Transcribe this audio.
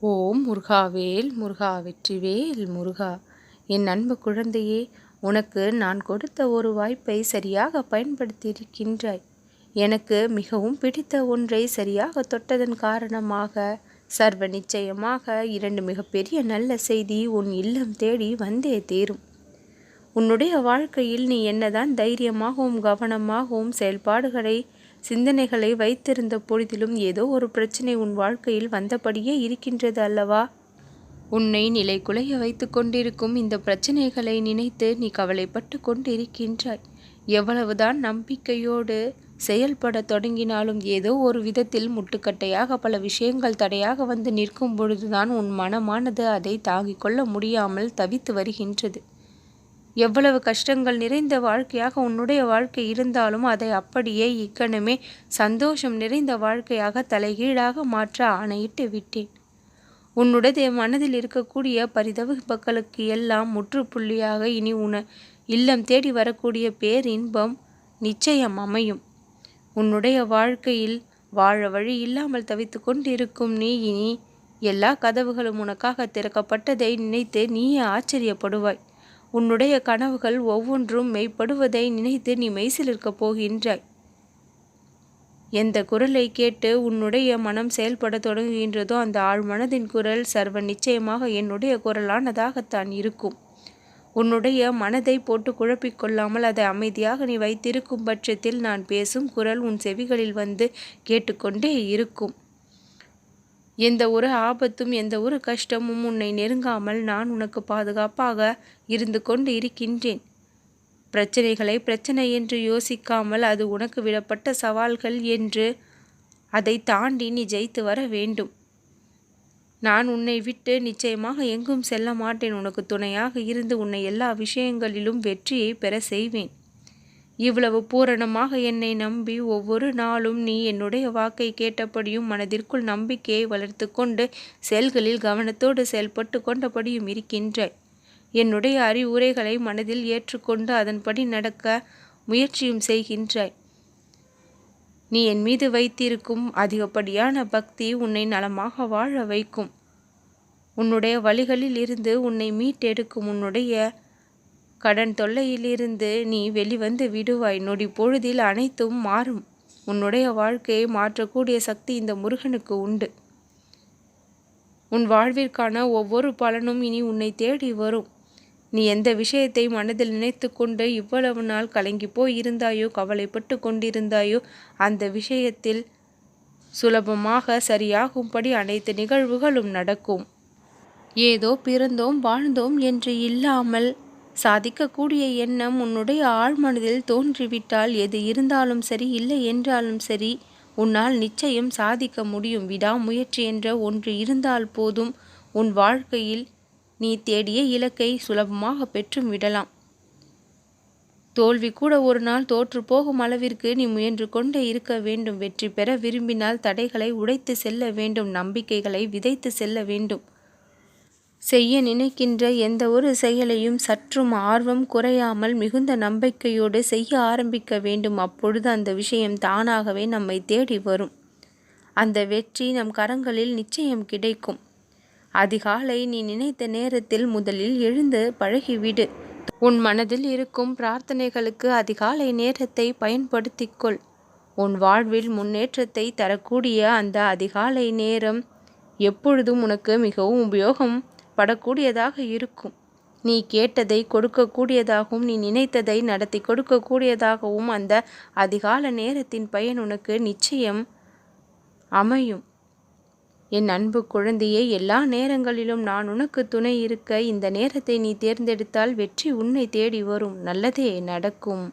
ஓம் முருகாவேல் முருகா வெற்றிவேல் முருகா. என் அன்பு குழந்தையே உனக்கு நான் கொடுத்த ஒரு வாய்ப்பை சரியாக பயன்படுத்தியிருக்கின்றாய். எனக்கு மிகவும் பிடித்த ஒன்றை சரியாக தொட்டதன் காரணமாக சர்வ நிச்சயமாக இரண்டு மிகப்பெரிய நல்ல செய்தி உன் இல்லம் தேடி வந்தே தீரும். உன்னுடைய வாழ்க்கையில் நீ என்னதான் தைரியமாகவும் கவனமாகவும் செயல்பாடுகளை சிந்தனைகளை வைத்திருந்த பொழுதிலும் ஏதோ ஒரு பிரச்சனை உன் வாழ்க்கையில் வந்தபடியே இருக்கின்றது அல்லவா? உன்னை நிலை குலைய வைத்து கொண்டிருக்கும் இந்த பிரச்சனைகளை நினைத்து நீ கவலைப்பட்டு கொண்டிருக்கின்றாய். எவ்வளவுதான் நம்பிக்கையோடு செயல்பட தொடங்கினாலும் ஏதோ ஒரு விதத்தில் முட்டுக்கட்டையாக பல விஷயங்கள் தடையாக வந்து நிற்கும் பொழுதுதான் உன் மனமானது அதை தாங்கிக் கொள்ள முடியாமல் தவித்து வருகின்றது. எவ்வளவு கஷ்டங்கள் நிறைந்த வாழ்க்கையாக உன்னுடைய வாழ்க்கை இருந்தாலும் அதை அப்படியே இக்கணமே சந்தோஷம் நிறைந்த வாழ்க்கையாக தலைகீழாக மாற்ற ஆணையிட்டு விட்டேன். உன்னுடைய மனதில் இருக்கக்கூடிய பரிதவிப்புகளுக்கு எல்லாம் முற்றுப்புள்ளியாக இனி உன இல்லம் தேடி வரக்கூடிய பேரின்பம் நிச்சயம் அமையும். உன்னுடைய வாழ்க்கையில் வாழ வழி இல்லாமல் தவித்து கொண்டிருக்கும் நீ இனி எல்லா கதவுகளும் உனக்காக திறக்கப்பட்டதை நினைத்து நீயே ஆச்சரியப்படுவாய். உன்னுடைய கனவுகள் ஒவ்வொன்றும் மெய்ப்படுவதை நினைத்து நீ மெய்சிலிருக்கப் போகின்றாய். எந்த குரலை கேட்டு உன்னுடைய மனம் செயல்பட தொடங்குகின்றதோ அந்த ஆழ் மனதின் குரல் சர்வ நிச்சயமாக என்னுடைய குரலானதாகத்தான் இருக்கும். உன்னுடைய மனதை போட்டு குழப்பிக்கொள்ளாமல் அதை அமைதியாக நீ வைத்திருக்கும் பட்சத்தில் நான் பேசும் குரல் உன் செவிகளில் வந்து கேட்டுக்கொண்டே இருக்கும். எந்த ஒரு ஆபத்தும் எந்த ஒரு கஷ்டமும் உன்னை நெருங்காமல் நான் உனக்கு பாதுகாப்பாக இருந்து கொண்டு இருக்கின்றேன். பிரச்சனைகளை பிரச்சனை என்று யோசிக்காமல் அது உனக்கு விடப்பட்ட சவால்கள் என்று அதை தாண்டி நீ ஜெயித்து வர வேண்டும். நான் உன்னை விட்டு நிச்சயமாக எங்கும் செல்ல மாட்டேன். உனக்கு துணையாக இருந்து உன்னை எல்லா விஷயங்களிலும் வெற்றியை பெற செய்வேன். இவ்வளவு பூரணமாக என்னை நம்பி ஒவ்வொரு நாளும் நீ என்னுடைய வாக்கை கேட்டபடியும் மனதிற்குள் நம்பிக்கையை வளர்த்து கொண்டு செயல்களில் கவனத்தோடு செயல்பட்டு கொண்டபடியும் இருக்கின்றாய். என்னுடைய அறிவுரைகளை மனதில் ஏற்றுக்கொண்டு அதன்படி நடக்க முயற்சியும் செய்கின்றாய். நீ என் மீது வைத்திருக்கும் அதிகப்படியான பக்தி உன்னை நலமாக வாழ வைக்கும். உன்னுடைய வழிகளில் இருந்து உன்னை மீட்டெடுக்கும் உன்னுடைய கடன் தொல்லையிலிருந்து நீ வெளிவந்து விடுவாய். நொடி பொழுதில் அனைத்தும் மாறும். உன்னுடைய வாழ்க்கையை மாற்றக்கூடிய சக்தி இந்த முருகனுக்கு உண்டு. உன் வாழ்விற்கான ஒவ்வொரு பலனும் இனி உன்னை தேடி வரும். நீ எந்த விஷயத்தை மனதில் நினைத்து கொண்டு இவ்வளவு நாள் கலங்கி போய் இருந்தாயோ கவலைப்பட்டு கொண்டிருந்தாயோ அந்த விஷயத்தில் சுலபமாக சரியாகும்படி அனைத்து நிகழ்வுகளும் நடக்கும். ஏதோ பிறந்தோம் வாழ்ந்தோம் என்று இல்லாமல் சாதிக்கக்கூடிய எண்ணம் உன்னுடைய ஆழ்மனதில் தோன்றிவிட்டால் எது இருந்தாலும் சரி இல்லை என்றாலும் சரி உன்னால் நிச்சயம் சாதிக்க முடியும். விடாமுயற்சி என்ற ஒன்று இருந்தால் போதும். உன் வாழ்க்கையில் நீ தேடிய இலக்கை சுலபமாக பெற்றும் விடலாம். தோல்வி கூட ஒரு நாள் தோற்று போகும் அளவிற்கு நீ முயன்று கொண்டே இருக்க வேண்டும். வெற்றி பெற விரும்பினால் தடைகளை உடைத்து செல்ல வேண்டும். நம்பிக்கைகளை விதைத்து செல்ல வேண்டும். செய்ய நினைக்கின்ற எந்த ஒரு செயலையும் சற்றும் ஆர்வம் குறையாமல் மிகுந்த நம்பிக்கையோடு செய்ய ஆரம்பிக்க வேண்டும். அப்பொழுது அந்த விஷயம் தானாகவே நம்மை தேடி வரும். அந்த வெற்றி நம் கரங்களில் நிச்சயம் கிடைக்கும். அதிகாலை நீ நினைத்த நேரத்தில் முதலில் எழுந்து பழகிவிடு. உன் மனதில் இருக்கும் பிரார்த்தனைகளுக்கு அதிகாலை நேரத்தை பயன்படுத்திக்கொள். உன் வாழ்வில் முன்னேற்றத்தை தரக்கூடிய அந்த அதிகாலை நேரம் எப்பொழுதும் உனக்கு மிகவும் உபயோகம். படக்கூடியதாக இருக்கும். நீ கேட்டதை கொடுக்கக்கூடியதாகவும் நீ நினைத்ததை நடத்தி கொடுக்கக்கூடியதாகவும் அந்த அதிகால நேரத்தின் பயன் உனக்கு நிச்சயம் அமையும். என் அன்பு குழந்தையே எல்லா நேரங்களிலும் நான் உனக்கு துணை இருக்க இந்த நேரத்தை நீ தேர்ந்தெடுத்தால் வெற்றி உன்னை தேடி வரும். நல்லதே நடக்கும்.